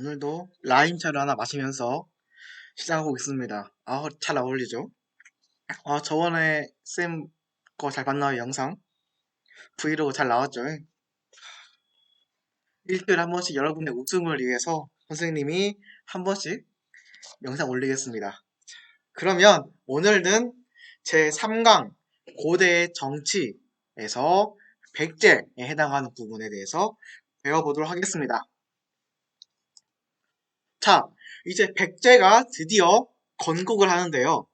아, 오늘도 라임차를 하나 마시면서 시작하고 있습니다. 아, 잘 어울리죠? 아, 저번에 쌤 거 잘 봤나요, 영상? 브이로그 잘 나왔죠? 일주일에 한 번씩 여러분의 웃음을 위해서 선생님이 한 번씩 영상 올리겠습니다. 그러면 오늘은 제 3강 고대의 정치에서 백제에 해당하는 부분에 대해서 배워보도록 하겠습니다. 자, 이제 백제가 드디어 건국을 하는데요.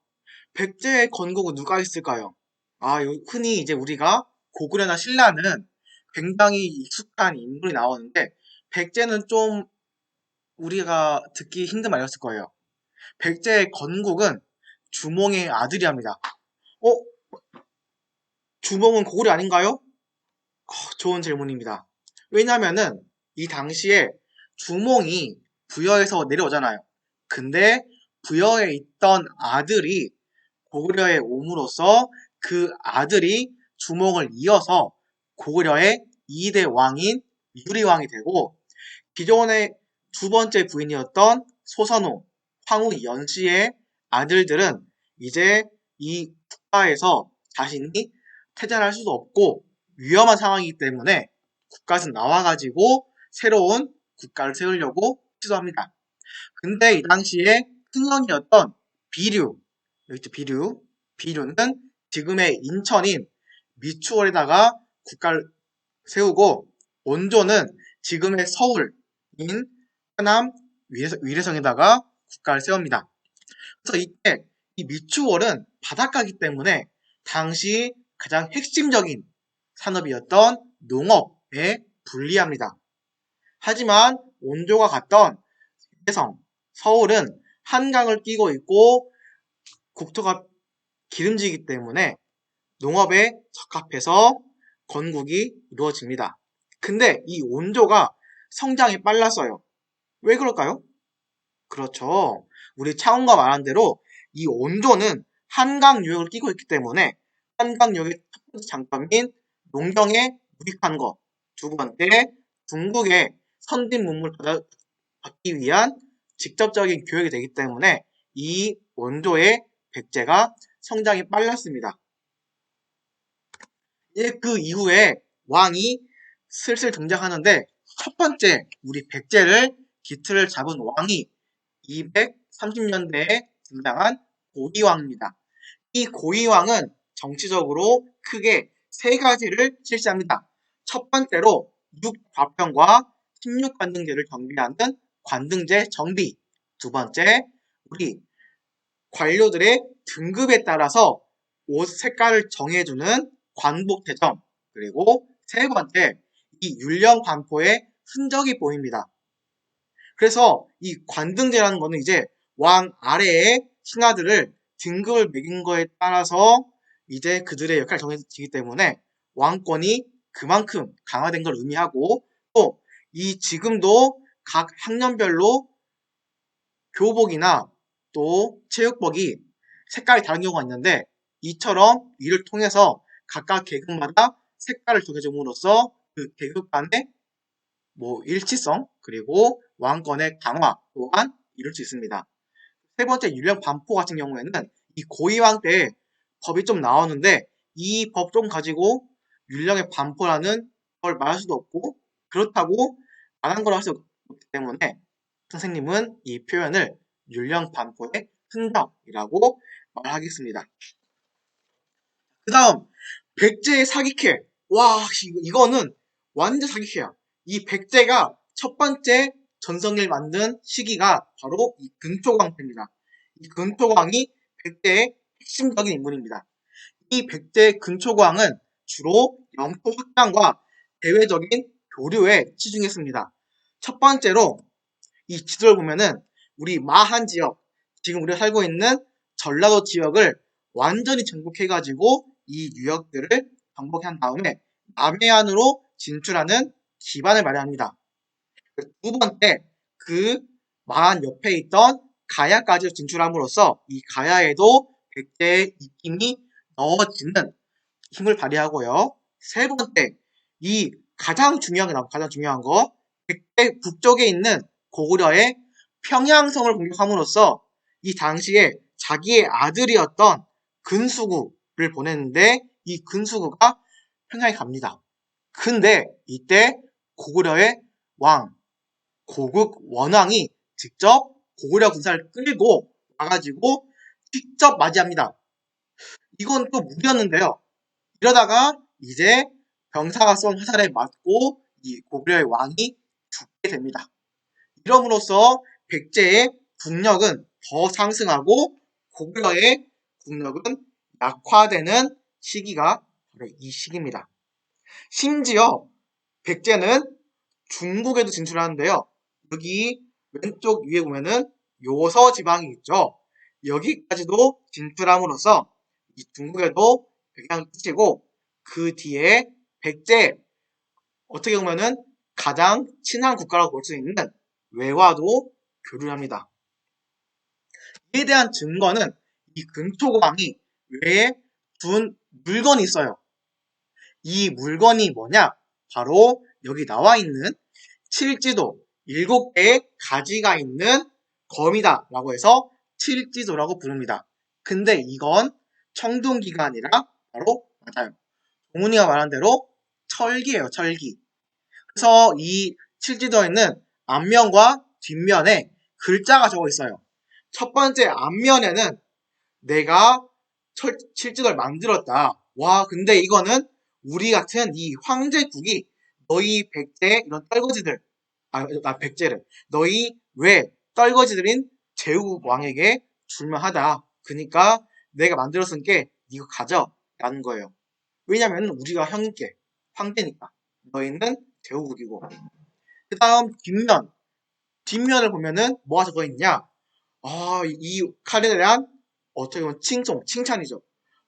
백제의 건국은 누가 있을까요? 아, 흔히 이제 우리가 고구려나 신라는 굉장히 익숙한 인물이 나오는데 백제는 좀 우리가 듣기 힘든 말이었을 거예요. 백제의 건국은 주몽의 아들이 합니다. 어? 주몽은 고구려 아닌가요? 어, 좋은 질문입니다. 왜냐면은 이 당시에 주몽이 부여에서 내려오잖아요. 근데 부여에 있던 아들이 고구려에 옴으로써 그 아들이 주몽을 이어서 고구려의 2대 왕인 유리왕이 되고 기존의 두 번째 부인이었던 소선호, 황후 연씨의 아들들은 이제 이 국가에서 자신이 퇴장할 수도 없고 위험한 상황이기 때문에 국가에서 나와가지고 새로운 국가를 세우려고 시도합니다. 근데 이 당시에 큰형이었던 비류, 여기 비류. 비류는 지금의 인천인 미추홀에다가 국가를 세우고 원조는 지금의 서울인 하남 위례성 에다가 국가를 세웁니다. 그래서 이때 이 미추홀은 바닷가이기 때문에 당시 가장 핵심적인 산업이었던 농업에 불리합니다. 하지만 원조가 갔던 해성, 서울은 한강을 끼고 있고 국토가 기름지기 때문에 농업에 적합해서 건국이 이루어집니다. 근데 이 원조가 성장이 빨랐어요. 왜 그럴까요? 그렇죠. 우리 차원과 말한 대로 이 원조는 한강 유역을 끼고 있기 때문에 한강 유역의 첫 번째 장점인 농경에 유익한 것. 두 번째, 중국의 선진 문물 받기 위한 직접적인 교육이 되기 때문에 이 원조의 백제가 성장이 빨랐습니다. 그 이후에 왕이 슬슬 등장하는데 첫 번째 우리 백제를 기틀을 잡은 왕이 230년대에 등장한 고이왕입니다. 이 고이왕은 정치적으로 크게 세 가지를 실시합니다. 첫 번째로 육과평과 16관등제를 정비하는 관등제 정비. 두 번째, 우리 관료들의 등급에 따라서 옷 색깔을 정해주는 관복 대점. 그리고 세 번째, 이 율령 관포의 흔적이 보입니다. 그래서 이 관등제라는 거는 이제 왕 아래의 신하들을 등급을 매긴 거에 따라서 이제 그들의 역할이 정해지기 때문에 왕권이 그만큼 강화된 걸 의미하고 또 이 지금도 각 학년별로 교복이나 또 체육복이 색깔이 다른 경우가 있는데 이처럼 이를 통해서 각각 계급마다 색깔을 정해줌으로써 그 계급 간의 뭐 일치성 그리고 왕권의 강화 또한 이룰 수 있습니다. 세 번째 율령 반포 같은 경우에는 이 고이왕 때 법이 좀 나오는데 이 법 좀 가지고 율령의 반포라는 걸 말할 수도 없고 그렇다고 안 한 거라 할수 없기 때문에 선생님은 이 표현을 율령 반포의 흔적이라고 말하겠습니다. 그 다음 백제의 사기캐 와 이거는 완전 사기캐야. 이 백제가 첫 번째 전성기를 만든 시기가 바로 이 근초광 때입니다. 이 근초광이 백제의 핵심적인 인물입니다. 이 백제 근초광은 주로 영토 확장과 대외적인 교류에 치중했습니다. 첫 번째로 이 지도를 보면은 우리 마한 지역, 지금 우리가 살고 있는 전라도 지역을 완전히 정복해가지고 이 유역들을 정복한 다음에 남해안으로 진출하는 기반을 마련합니다. 두 번째, 그 마한 옆에 있던 가야까지 진출함으로써 이 가야에도 백제의 입김이 넣어지는 힘을 발휘하고요. 세 번째, 이 가장 중요한 게 가장 중요한 거, 백제 북쪽에 있는 고구려의 평양성을 공격함으로써 이 당시에 자기의 아들이었던 근수구를 보냈는데 이 근수구가 평양에 갑니다. 근데 이때 고구려의 왕 고국 원왕이 직접 고구려 군사를 끌고 와가지고 직접 맞이합니다. 이건 또 무리였는데요. 이러다가 이제 병사가 쏜 화살에 맞고 이 고구려의 왕이 됩니다. 이럼으로써 백제의 국력은 더 상승하고 고구려의 국력은 약화되는 시기가 바로 이 시기입니다. 심지어 백제는 중국에도 진출하는데요. 여기 왼쪽 위에 보면은 요서 지방이 있죠. 여기까지도 진출함으로써 이 중국에도 영향을 끼치고 그 뒤에 백제 어떻게 보면은 가장 친한 국가라고 볼 수 있는 외화도 교류를 합니다. 이에 대한 증거는 이 금초광이 외에 준 물건이 있어요. 이 물건이 뭐냐? 바로 여기 나와 있는 칠지도, 일곱 개의 가지가 있는 검이다 라고 해서 칠지도라고 부릅니다. 근데 이건 청동기가 아니라 바로 맞아요. 동훈이가 말한 대로 철기예요, 철기. 그래서 이 칠지도에는 앞면과 뒷면에 글자가 적어 있어요. 첫 번째 앞면에는 내가 철, 칠지도를 만들었다. 와, 근데 이거는 우리 같은 이 황제국이 너희 백제 이런 떨거지들, 아, 나 백제를 너희 왜 떨거지들인 제국 왕에게 줄만하다. 그니까 내가 만들었은 게 이거 가져 라는 거예요. 왜냐면 우리가 형님께 황제니까 너희는 제후국이고 그 다음 뒷면 뒷면을 보면은 뭐가 적어 있냐 아, 이 칼에 대한 어떻게 보면 칭송, 칭찬이죠.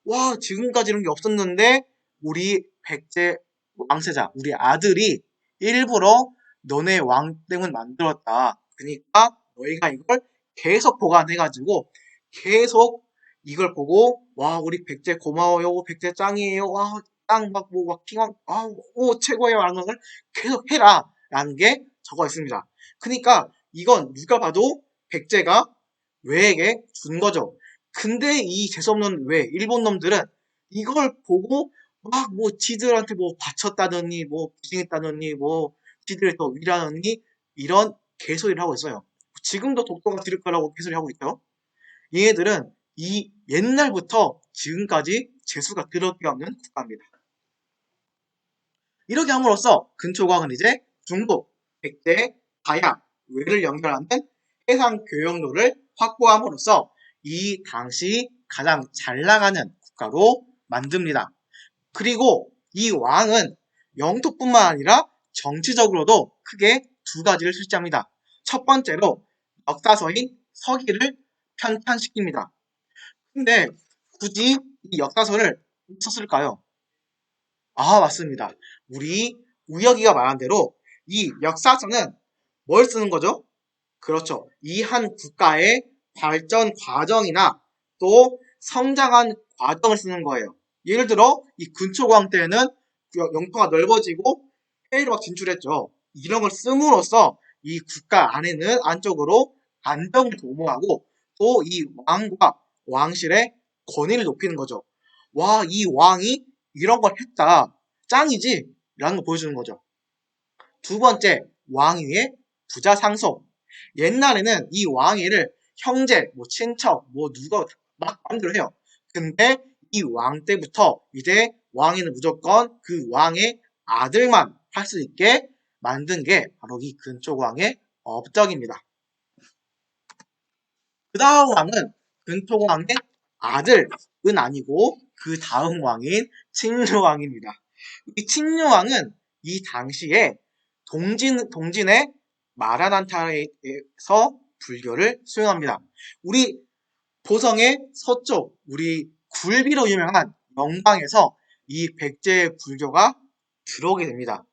와, 지금까지 이런 게 없었는데 우리 백제 왕세자, 우리 아들이 일부러 너네 왕땡을 만들었다. 그러니까 너희가 이걸 계속 보관해가지고 계속 이걸 보고 와 우리 백제 고마워요 백제 짱이에요 와 땅막 뭐 막 킹왕 아오 라는 걸 계속 해라. 라는 게 적어 있습니다. 그러니까 이건 누가 봐도 백제가 외에게 준 거죠. 근데 이 재수없는 외 일본 놈들은 이걸 보고 막 뭐 지들한테 뭐 바쳤다더니 뭐 부징했다더니 뭐 지들을 더 위라느니 이런 개소리를 하고 있어요. 지금도 독도가 들을 거라고 개소리 하고 있죠. 얘네들은 이 옛날부터 지금까지 재수가 그렇게 없는 국가입니다. 이렇게 함으로써 근초광은 이제 중국, 백제, 가야, 외를 연결하는 해상 교역로를 확보함으로써 이 당시 가장 잘 나가는 국가로 만듭니다. 그리고 이 왕은 영토뿐만 아니라 정치적으로도 크게 두 가지를 실시합니다. 첫 번째로 역사서인 서기를 편찬시킵니다. 근데 굳이 이 역사서를 썼을까요? 아, 맞습니다. 우리 우혁이가 말한 대로 이 역사서는 뭘 쓰는 거죠? 그렇죠. 이 한 국가의 발전 과정이나 또 성장한 과정을 쓰는 거예요. 예를 들어 이 근초광 때는 영토가 넓어지고 해외로 막 진출했죠. 이런 걸 씀으로써 이 국가 안에는 안쪽으로 안정을 도모하고 또 이 왕과 왕실의 권위를 높이는 거죠. 와, 이 왕이 이런 걸 했다. 짱이지? 라는 걸 보여주는 거죠. 두 번째, 왕위의 부자 상속. 옛날에는 이 왕위를 형제, 뭐 친척, 뭐 누가 막 마음대로 해요. 근데 이 왕 때부터 이제 왕위는 무조건 그 왕의 아들만 할 수 있게 만든 게 바로 이 근초왕의 업적입니다. 그 다음 왕은 근토왕의 아들은 아니고 그 다음 왕인 칭류왕입니다. 이 칭류왕은 이 당시에 동진, 동진의 마라난타에서 불교를 수행합니다. 우리 보성의 서쪽, 우리 굴비로 유명한 영광에서 이 백제 불교가 들어오게 됩니다.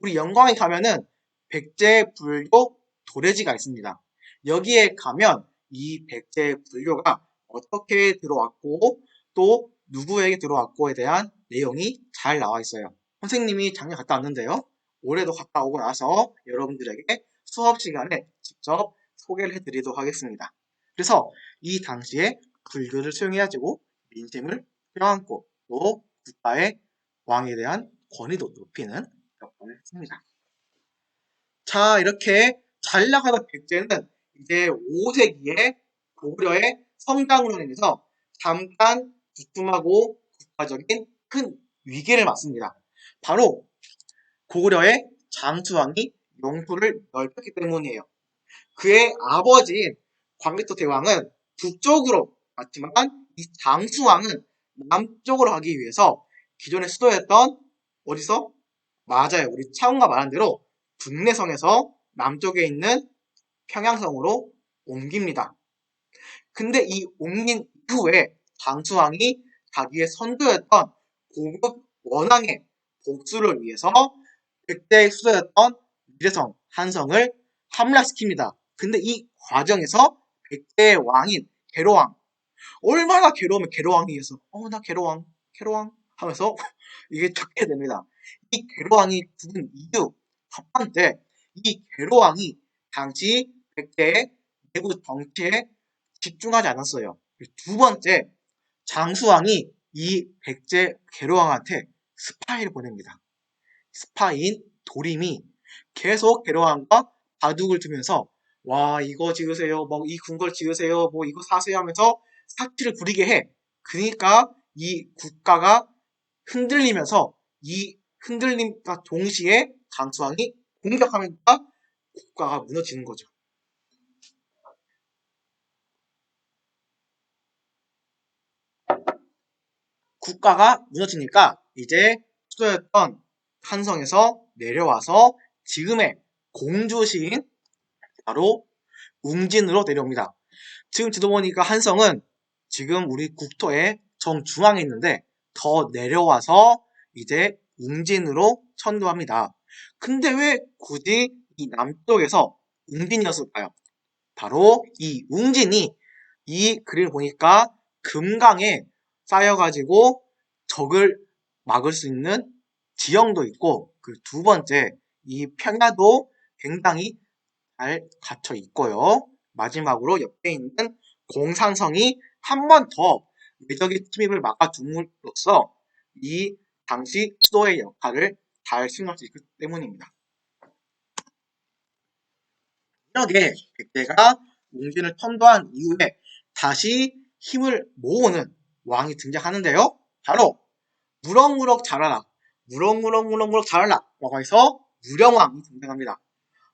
우리 영광에 가면은 백제 불교 도래지가 있습니다. 여기에 가면 이 백제 불교가 어떻게 들어왔고 또 누구에게 들어왔고에 대한 내용이 잘 나와 있어요. 선생님이 작년 갔다 왔는데요. 올해도 갔다 오고 나서 여러분들에게 수업 시간에 직접 소개를 해드리도록 하겠습니다. 그래서 이 당시에 불교를 수용해가지고 민심을 껴안고 또 국가의 왕에 대한 권위도 높이는 역할을 했습니다. 자 이렇게 잘 나가던 백제는 이제 5세기에 고구려의 성장으로 인해서 잠깐 두툼하고 국가적인 큰 위기를 맞습니다. 바로 고구려의 장수왕이 영토를 넓혔기 때문이에요. 그의 아버지인 광개토 대왕은 북쪽으로 갔지만 이 장수왕은 남쪽으로 가기 위해서 기존의 수도였던 어디서? 맞아요. 우리 차은가 말한 대로 국내성에서 남쪽에 있는 평양성으로 옮깁니다. 근데 이 옮긴 이후에 장수왕이 자기의 선조였던 고급 원왕의 복수를 위해서 그때 수도였던 미래성, 한성을 함락시킵니다. 근데 이 과정에서 백제의 왕인 개로왕 얼마나 괴로우면 개로왕이어서 어나 개로왕 개로왕 하면서 이게 적게 됩니다. 이 개로왕이 죽은 이유 첫 번째 이 개로왕이 당시 백제의 내부 정치에 집중하지 않았어요. 두 번째 장수왕이 이 백제 개로왕한테 스파이를 보냅니다. 스파인 도림이 계속 개로왕과 바둑을 두면서 와 이거 지으세요 뭐 이 궁궐 지으세요 뭐 이거 사세요 하면서 사치를 부리게 해 그러니까 이 국가가 흔들리면서 이 흔들림과 동시에 장수왕이 공격하니까 국가가 무너지는 거죠. 국가가 무너지니까 이제 수도였던 한성에서 내려와서 지금의 공주시인 바로 웅진으로 내려옵니다. 지금 지도 보니까 한성은 지금 우리 국토의 정중앙에 있는데 더 내려와서 이제 웅진으로 천도합니다. 근데 왜 굳이 이 남쪽에서 웅진이었을까요? 바로 이 웅진이 이 그림을 보니까 금강에 쌓여가지고 적을 막을 수 있는 지형도 있고 그 두 번째 이 평야도 굉장히 잘 갖춰 있고요. 마지막으로 옆에 있는 공산성이 한 번 더 외적의 침입을 막아줌으로써 이 당시 수도의 역할을 잘 수행할 수 있기 때문입니다. 이렇게 백제가 웅진을 천도한 이후에 다시 힘을 모으는 왕이 등장하는데요. 바로 무럭무럭 자라라. 무럭무럭 무럭무럭 자라라. 라고 해서 무령왕이 등장합니다.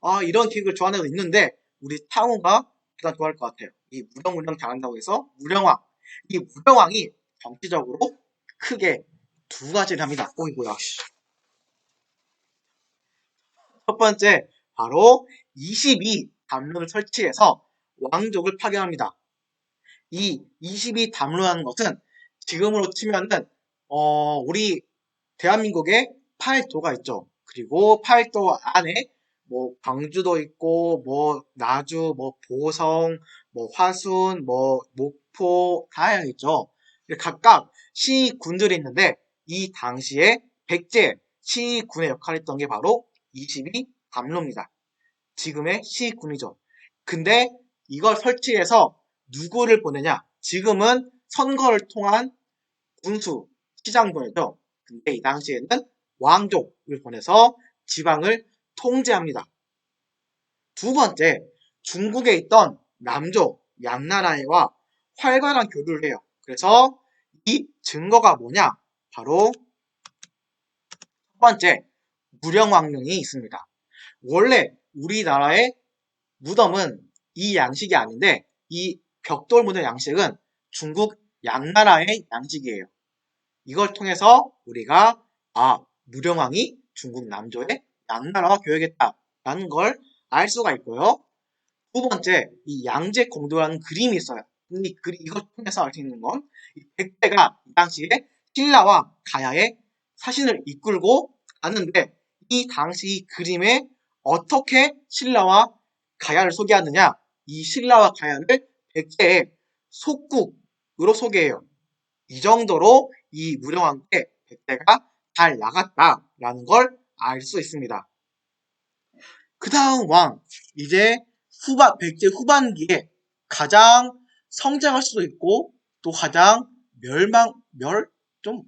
아 이런 기획을 좋아하는 있는데 우리 타우가 가장 좋아할 것 같아요. 이 무령무령 잘한다고 해서 무령왕. 이 무령왕이 정치적으로 크게 두 가지를 합니다. 오이 뭐야. 첫 번째 바로 22 담론을 설치해서 왕족을 파견합니다. 이 22담론이라는 것은 지금으로 치면은 어 우리 대한민국에 팔도가 있죠. 그리고 팔도 안에 뭐 광주도 있고 뭐 나주, 뭐 보성, 뭐 화순, 뭐 목포 다양하 있죠. 각각 시군들이 있는데 이 당시에 백제 시군의 역할을 했던 게 바로 22 담로입니다. 지금의 시군이죠. 근데 이걸 설치해서 누구를 보내냐? 지금은 선거를 통한 군수 시장 보내죠. 근데 이 당시에는 왕족을 보내서 지방을 통제합니다. 두 번째, 중국에 있던 남조, 양나라와 활발한 교류를 해요. 그래서 이 증거가 뭐냐? 바로 첫 번째, 무령왕릉이 있습니다. 원래 우리나라의 무덤은 이 양식이 아닌데 이 벽돌 무덤 양식은 중국 양나라의 양식이에요. 이걸 통해서 우리가 아 무령왕이 중국 남조의 양나라와 교역했다라는 걸 알 수가 있고요. 두 번째 이 양제 공도라는 그림이 있어요. 이 그림 이걸 통해서 알 수 있는 건 백제가 이 당시에 신라와 가야의 사신을 이끌고 갔는데 이 당시 그림에 어떻게 신라와 가야를 소개하느냐 이 신라와 가야를 백제의 속국으로 소개해요. 이 정도로 이 무령왕 때 백제가 잘 나갔다라는 걸 알 수 있습니다. 그 다음 왕, 이제 후반, 백제 후반기에 가장 성장할 수도 있고 또 가장 멸망, 멸, 좀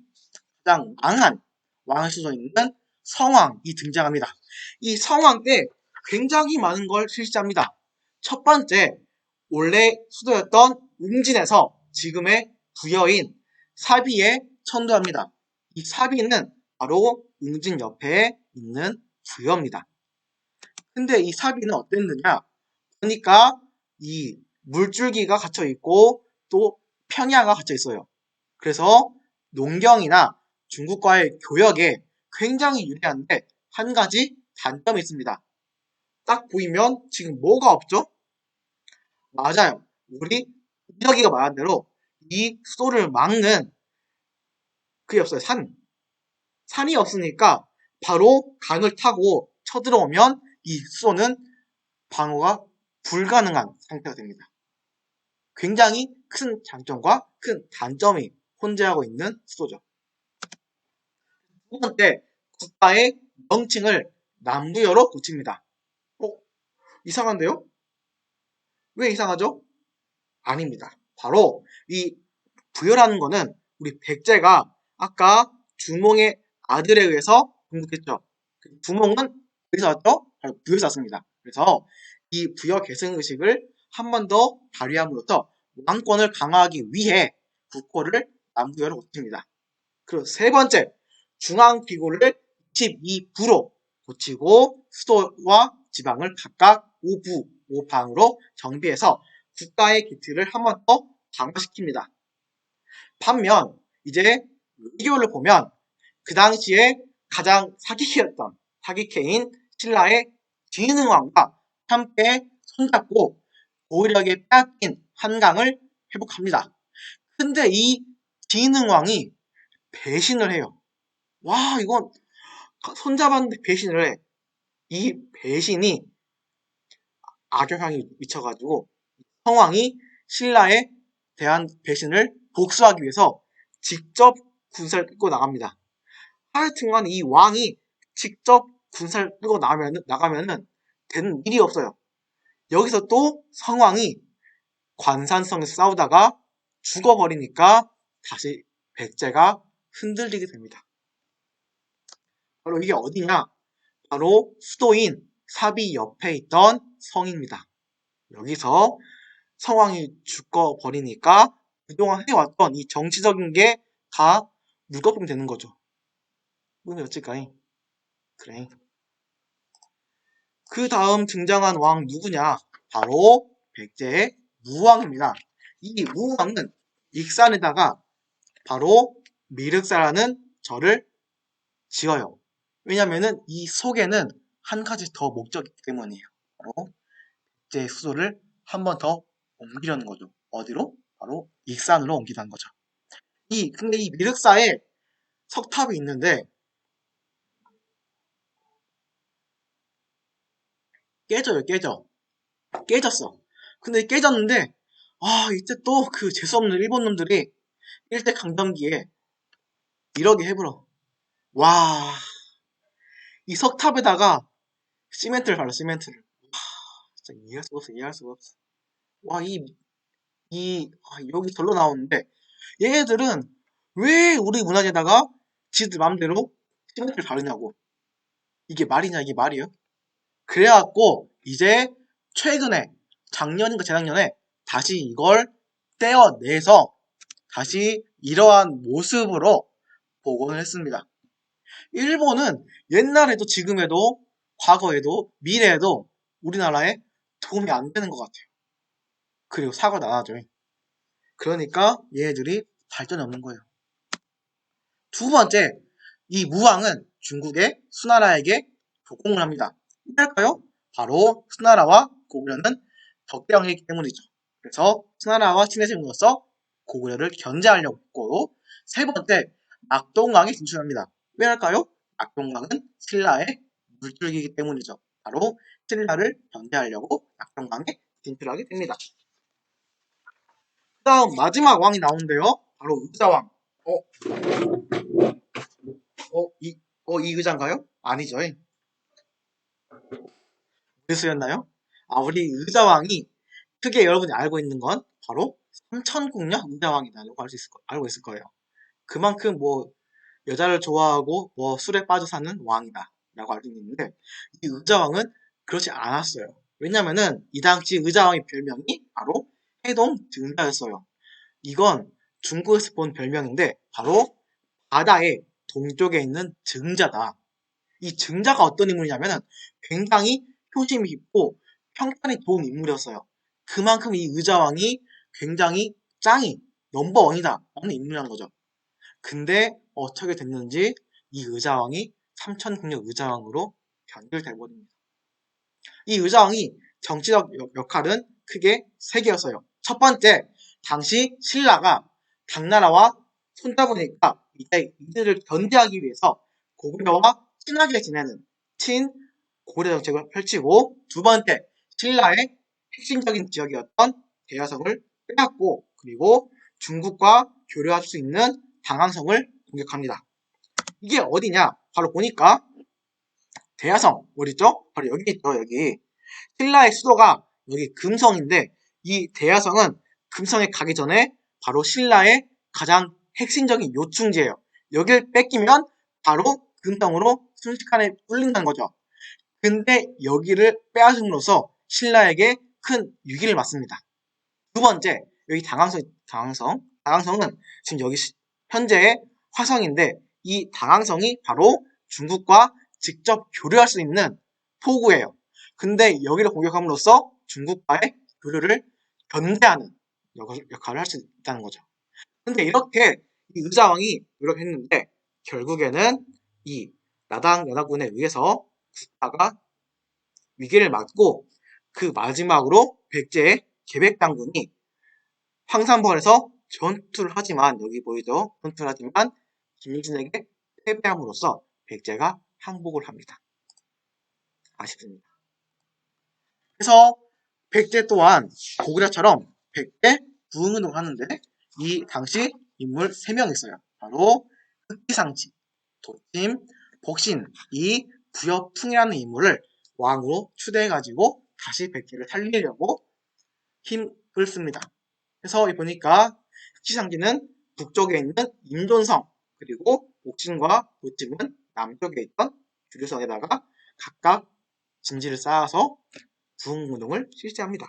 가장 망한 왕일 수도 있는 성왕이 등장합니다. 이 성왕 때 굉장히 많은 걸 실시합니다. 첫 번째, 원래 수도였던 웅진에서 지금의 부여인 사비에 천도합니다. 이 사비는 바로 웅진 옆에 있는 부여입니다. 근데 이 사비는 어땠느냐? 보니까 이 물줄기가 갇혀 있고 또 평야가 갇혀 있어요. 그래서 농경이나 중국과의 교역에 굉장히 유리한데 한 가지 단점이 있습니다. 딱 보이면 지금 뭐가 없죠? 맞아요. 우리 여기가 말한 대로 이 수도를 막는 그게 없어요. 산. 산이 없으니까 바로 강을 타고 쳐들어오면 이 수도는 방어가 불가능한 상태가 됩니다. 굉장히 큰 장점과 큰 단점이 혼재하고 있는 수도죠. 두 번째, 국가의 명칭을 남부여로 고칩니다. 어? 이상한데요? 왜 이상하죠? 아닙니다. 바로 이 부여라는 거는 우리 백제가 아까 주몽의 아들에 의해서 공격했죠. 그 주몽은 어디서 왔죠? 바로 부여에서 왔습니다. 그래서 이 부여 계승 의식을 한 번 더 발휘함으로써 왕권을 강화하기 위해 국호를 남부여로 고칩니다. 그리고 세 번째, 중앙 기구를 22부로 고치고 수도와 지방을 각각 5부, 5방으로 정비해서 국가의 기틀을 한 번 더 강화시킵니다. 반면 이제 외교를 보면 그 당시에 가장 사기캐였던 사기캐인 신라의 진흥왕과 함께 손잡고 고의력에 빼앗긴 한강을 회복합니다. 근데 이 진흥왕이 배신을 해요. 와 이건 손잡았는데 배신을 해. 이 배신이 악영향이 미쳐가지고 성왕이 신라에 대한 배신을 복수하기 위해서 직접 군사를 끌고 나갑니다. 하여튼간 이 왕이 직접 군사를 끌고 나가면은, 나가면은 되는 일이 없어요. 여기서 또 성왕이 관산성에서 싸우다가 죽어버리니까 다시 백제가 흔들리게 됩니다. 바로 이게 어디냐? 바로 수도인 사비 옆에 있던 성입니다. 여기서 성왕이 죽어버리니까 그동안 해왔던 이 정치적인 게 다 물거품이 되는 거죠. 문이 어찔까이? 그래. 그 다음 등장한 왕 누구냐? 바로 백제의 무왕입니다. 이 무왕은 익산에다가 바로 미륵사라는 절을 지어요. 왜냐면은 이 속에는 한 가지 더 목적이 있기 때문이에요. 바로 백제의 수도를 한 번 더 옮기려는 거죠. 어디로? 바로 익산으로 옮기는 거죠. 이 근데 이 미륵사에 석탑이 있는데 깨져요, 깨져. 깨졌어. 근데 깨졌는데 아 이때 또 그 재수없는 일본 놈들이 일제 강점기에 이러게 해버려. 와, 이 석탑에다가 시멘트를 발라, 시멘트를. 와, 진짜 이해할 수가 없어, 이해할 수가 없어. 와, 이, 이, 아, 여기 절로 나오는데, 얘네들은 왜 우리 문화재다가 지들 맘대로 시멘트를 바르냐고. 이게 말이냐, 이게 말이에요? 그래갖고, 이제 최근에, 작년인가 재작년에 다시 이걸 떼어내서 다시 이러한 모습으로 복원을 했습니다. 일본은 옛날에도 지금에도 과거에도 미래에도 우리나라에 도움이 안 되는 것 같아요. 그리고 안 하죠. 그러니까 얘네들이 발전이 없는 거예요. 두 번째, 이 무왕은 중국의 수나라에게 복공을 합니다. 왜 할까요? 바로 수나라와 고구려는 적대관계이기 때문이죠. 그래서 수나라와 친해 지음으로써 고구려를 견제하려고 했고 세 번째, 악동강에 진출합니다. 왜 할까요? 악동강은 신라의 물줄기이기 때문이죠. 바로 신라를 견제하려고 악동강에 진출하게 됩니다. 그 다음 마지막 왕이 나오는데요. 바로 의자왕. 어? 어? 이, 어, 이 의자인가요? 아니죠. 무리수였나요? 아, 우리 의자왕이 크게 여러분이 알고 있는 건 바로 삼천궁녀 의자왕이다라고 알 수 있을 거, 알고 있을 거예요. 그만큼 뭐 여자를 좋아하고 뭐 술에 빠져 사는 왕이다 라고 알고 있는데 이 의자왕은 그렇지 않았어요. 왜냐면은 이 당시 의자왕의 별명이 바로 해동 증자였어요. 이건 중국에서 본 별명인데 바로 바다의 동쪽에 있는 증자다. 이 증자가 어떤 인물이냐면은 굉장히 효심이 깊고 평판이 좋은 인물이었어요. 그만큼 이 의자왕이 굉장히 짱이 넘버원이다 라는 인물이라는 거죠. 근데 어떻게 됐는지 이 의자왕이 삼천국력 의자왕으로 변질돼 버립니다. 이 의자왕이 정치적 역- 역할은 크게 세 개였어요. 첫 번째, 당시 신라가 당나라와 손잡으니까 이제 이들을 견제하기 위해서 고구려와 친하게 지내는 친 고구려 정책을 펼치고 두 번째, 신라의 핵심적인 지역이었던 대여성을 빼앗고 그리고 중국과 교류할 수 있는 당항성을 공격합니다. 이게 어디냐? 바로 보니까 대야성 어디죠? 바로 여기 있죠 여기 신라의 수도가 여기 금성인데 이 대야성은 금성에 가기 전에 바로 신라의 가장 핵심적인 요충지예요. 여길 뺏기면 바로 금성으로 순식간에 뚫린다는 거죠. 근데 여기를 빼앗음으로써 신라에게 큰 위기를 맞습니다. 두 번째, 여기 당항성, 당항성. 당항성은 지금 여기 시- 현재의 화성인데 이 당항성이 바로 중국과 직접 교류할 수 있는 포구예요. 근데 여기를 공격함으로써 중국과의 교류를 견제하는 역- 역할을 할 수 있다는 거죠. 근데 이렇게 이 의자왕이 노력했는데 결국에는 이 나당 연합군에 의해서 국가가 위기를 맞고 그 마지막으로 백제의 계백당군이 황산벌에서 전투를 하지만 여기 보이죠? 전투를 하지만 김유진에게 패배함으로써 백제가 항복을 합니다. 아쉽습니다. 그래서 백제 또한 고구려처럼 백제 부흥운동을 하는데 이 당시 인물 3명 있어요. 바로 흑기상치, 도침, 복신 이 부여풍이라는 인물을 왕으로 추대해가지고 다시 백제를 살리려고 힘을 씁니다. 그래서 이 보니까 흑기상치는 북쪽에 있는 임존성 그리고 복신과 도침은 남쪽에 있던 주류성에다가 각각 진지를 쌓아서 부흥운동을 실시합니다.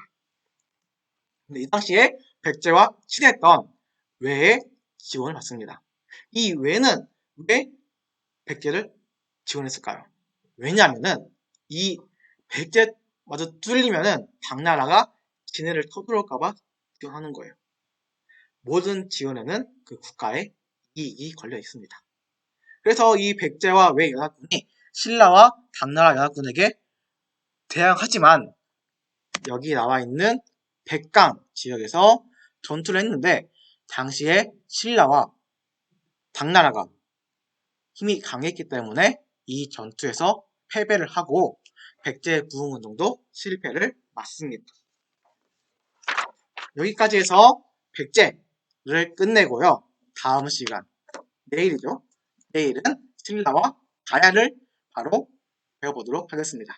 근데 이 당시에 백제와 친했던 외의 지원을 받습니다. 이 외는 왜 백제를 지원했을까요? 왜냐하면은 이 백제 마저 뚫리면은 당나라가 지네를 터뜨릴까봐 지원하는 거예요. 모든 지원에는 그 국가의 이익이 걸려 있습니다. 그래서 이 백제와 외 연합군이 신라와 당나라 연합군에게 대항하지만 여기 나와 있는 백강 지역에서 전투를 했는데 당시에 신라와 당나라가 힘이 강했기 때문에 이 전투에서 패배를 하고 백제 부흥운동도 실패를 맞습니다. 여기까지 해서 백제를 끝내고요. 다음 시간 내일이죠. 내일은 신라와 가야를 바로 배워보도록 하겠습니다.